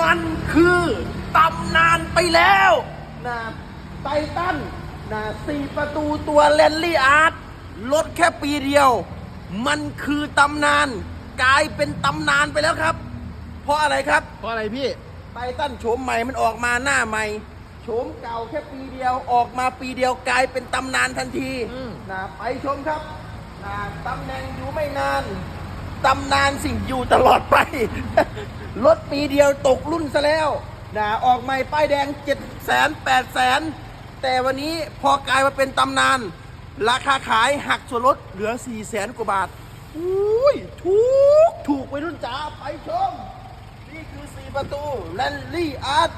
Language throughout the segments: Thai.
มันคือตำนานไปแล้วนะไททันนะสี่ประตูตัวแลนลี่อาร์ตลดแค่ปีเดียว มันคือตำนานกลายเป็นตำนานไปแล้วครับ เพราะอะไรครับเพราะอะไรพี่ไททันโฉมใหม่มันออกมาหน้าใหม่โฉมเก่าแค่ปีเดียวออกมาปีเดียวกลายเป็นตำนานทันทีอืมนะไปชมครับนะตำแหน่งอยู่ไม่นาน ตำนานสิ่งอยู่ตลอดไป รถปีเดียวตกรุ่นซะแล้วนะออกใหม่ป้ายแดง7 0 0 0 0 0 8 0 0 0 0แต่วันนี้พอกลายมาเป็นตำนาน ราคาขายหักส่วนลดเหลือ4 0 0 0 0 0กว่าบาทอุ้ยถูก ถูกไปรุ่นจ๋าไปชม นี่คือ 4 ประตูแลนลี่อาร์ต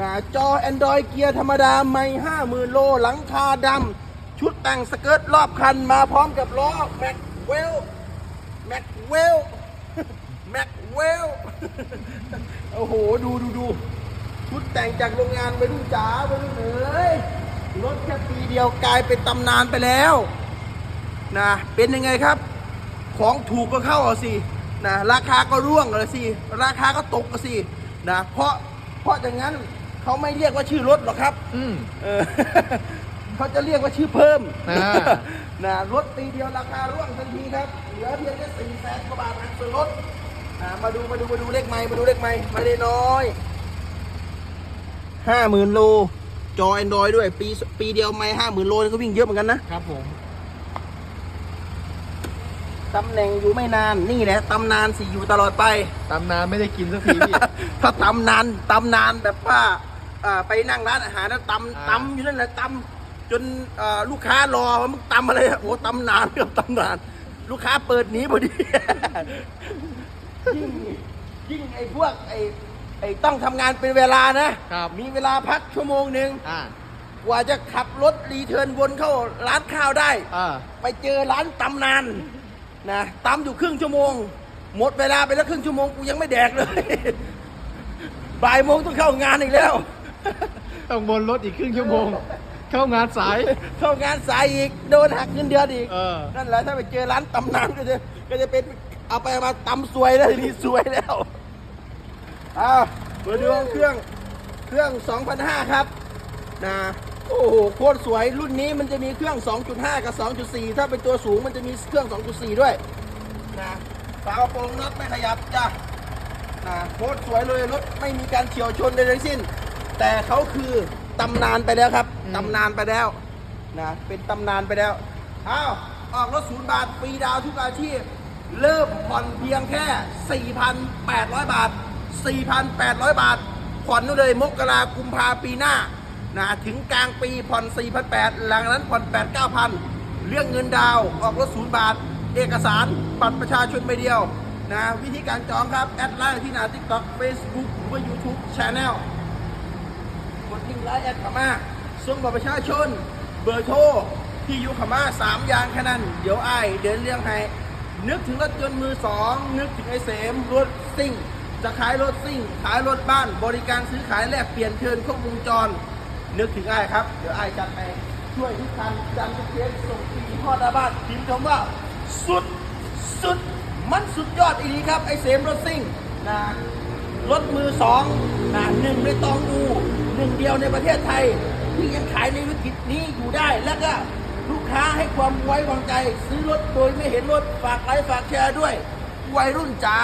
นะจอ Android เกียร์ธรรมดาไม่50,000โลหลังคาดำชุดแต่งสเกิร์ตรอบคันมาพร้อมกับล้อแม็กเวล แม็กเวล แม็กเวล โอ้โห ดูดูดูชุดแต่งจากโรงงานไปรุ่นจ๋าไปรุ่นเอ๋ยรถแค่ปีเดียวกลายเป็นตำนานไปแล้วนะเป็นยังไงครับ ของถูกก็เข้าเอาสินะราคาก็ร่วงเลยสิราคาก็ตกก็สินะเพราะเพราะอย่างนั้นเขาไม่เรียกว่าชื่อรถหรอกครับ อืมเออ เขาจะเรียกว่าชื่อเพิ่มอ่า นะรถปีเดียวราคาร่วงทันทีครับ เหลือเพียงแค่สี่แสนกว่าบาทหักส่วนลดอ่ามาดูมาดูมาดูเลขไม่มาดูเลขไม่ไม่ได้น้อยห้าหมื่นโล จอแอนดรอยด้วย ปีปีเดียวไม่ห้าหมื่นโลนี่ก็วิ่งเยอะเหมือนกันนะ ครับผมตำแหน่งอยู่ไม่นานนี่แหละตำนานสิอยู่ตลอดไป ตำนานไม่ได้กินสักทีพี่ ถ้าตำนานตำนานแบบว่าอ่าไปนั่งร้านอาหารแล้วตำอ่า ตำอยู่นั่นแหละตำ จนอ่าลูกค้ารอว่ามึงตำอะไรอะโอ้ตำนานกับตำนาน ลูกค้าเปิดหนีพอดี ยิ่งยิ่งไอ้พวกไอ้ไอ้ต้องทำงานเป็นเวลานะครับมีเวลาพักชั่วโมงหนึ่งอ่ากว่าจะขับรถรีเทิร์นวนเข้าร้านข้าวได้ อ่าไปเจอร้านตำนานนะตำอยู่ครึ่งชั่วโมง หมดเวลาไปแล้วครึ่งชั่วโมงกูยังไม่แดกเลย บ่ายโมงต้องเข้างานอีกแล้ว ต้องบนรถอีกครึ่งชั่วโมง เข้างานสาย เข้างานสายอีกโดนหักเงินเดือนอีกเออ นั่นแหละถ้าไปเจอร้านตำนานก็จะก็จะเป็นเอาไปเอามาตำซวยแล้วทีนี้ซวยแล้วอ้าวมาดูเครื่องเครื่อง 2,500 ครับนะโอ้โหโคตรสวยรุ่นนี้มันจะมีเครื่อง 2.5 กับ 2.4 ถ้าเป็นตัวสูงมันจะมีเครื่อง 2.4 ด้วยนะฝากระโปรงน็อตไม่ขยับจ้ะนะโคตรสวยเลยรถไม่มีการเฉียวชนใดทั้งสิ้น แต่เขาคือ ตำนานไปแล้วครับอืมตำนานไปแล้วนะเป็นตำนานไปแล้วอ้าวออกรถศูนย์บาทฟรีดาวทุกอาชีพ เริ่มผ่อนเพียงแค่ 4,800 บาท 4,800 บาท ผ่อนนู่นเลยมกรากุมภาปีหน้านะถึงกลางปีผ่อน4,800หลังจากนั้นผ่อน8 9,000 เรื่องเงินดาวน์ออกรถศูนย์บาท เอกสารบัตรประชาชนใบเดียวนะวิธีการจองครับ แอดไลน์ที่หน้า TikTok Facebook หรือว่า YouTube Channel ก ดลิงก์ไลน์แอดข้ามาส่งบัตรประชาชน เบอร์โทรที่อยู่ข้ามาสามอย่างแค่นั้น เดี๋ยวไอ้เดินเรื่องให้นึกถึงรถยนต์มือสองนึกถึงไอ้เสมรถซิ่ง จะขายรถซิ่ง ขายรถบ้าน บริการซื้อขายแลกเปลี่ยนเทิร์นครบวงจร นึกถึงไอ้ครับ เดี๋ยวไอ้จัดไปช่วยทุกคันจันทุกเคสส่งฟรีทอดหน้าบ้านพิมพ์คำว่า สุดสุดมันสุดยอดอีกครับ ไอ้เสมรถซิ่งนะ รถมือสองนะหนึ่งในตองดูหนึ่งเดียวในประเทศไทย ที่ยังขายในวิกฤตนี้อยู่ได้ แล้วก็ลูกค้าให้ความไว้วางใจ ซื้อรถโดยไม่เห็นรถฝากไลค์ฝากแชร์ด้วยวัยรุ่นจ๋า